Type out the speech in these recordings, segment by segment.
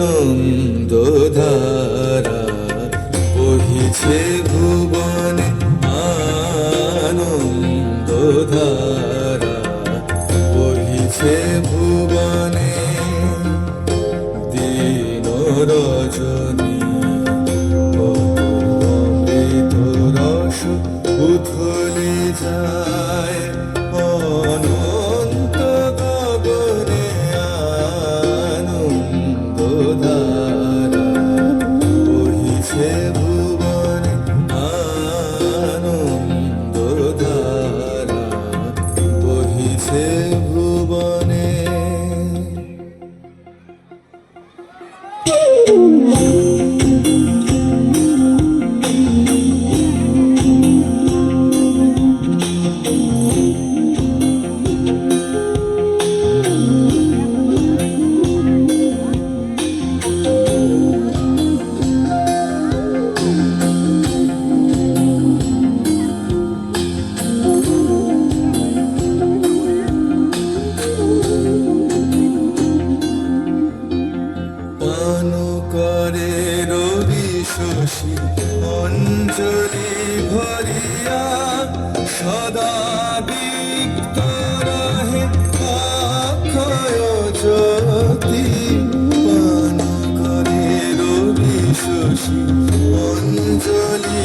আনন্দ ধারা বহিছে ভুবনে আনন্দ ধারা বহিছে ভুবনে দিন রজনী। কত অমৃত রস উথলে যায়। শশী অঞ্জলি ভরিয়া সদা দীপ্ত রহে অক্ষয় জ্যোতি পান করে রবি শশী। অঞ্জলি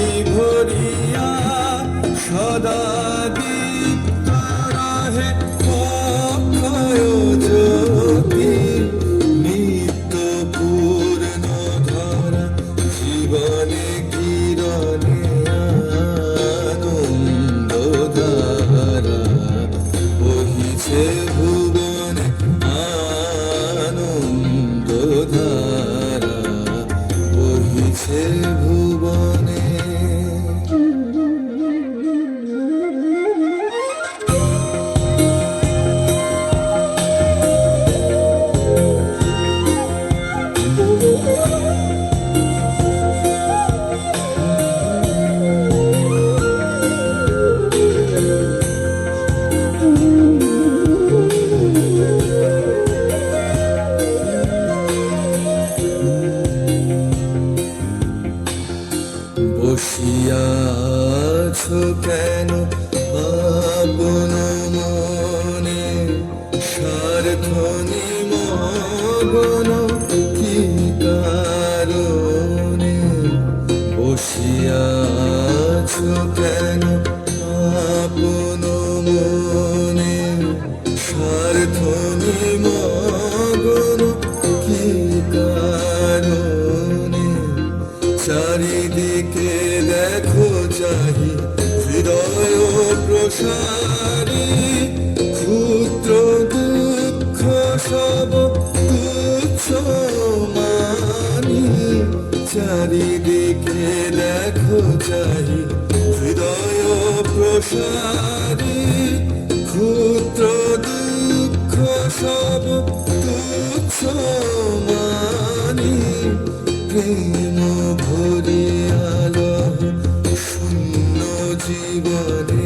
বসিয়াছ কেন? আপন মনে সার্থনি মগন কি কারণে? বসিয়াছ কেন? আপন মনে সার্থনি মগন কি কারণে? দেখো চাহি হৃদয় প্রসারী ক্ষুদ্র দুঃখ সব তুচ্ছ মানি। চারিদিকে দেখো চাহি হৃদয় প্রসারী ক্ষুদ্র দুঃখ সব তুচ্ছ মানি। প্রেম জীবনে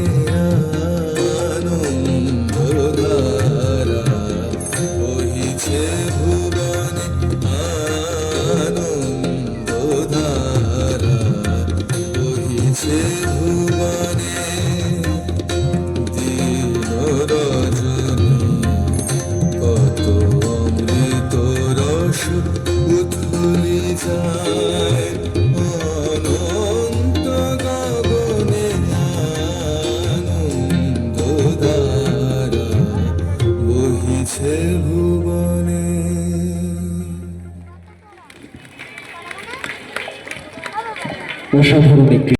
বহিছে ভুবনে অসাধারণ একটি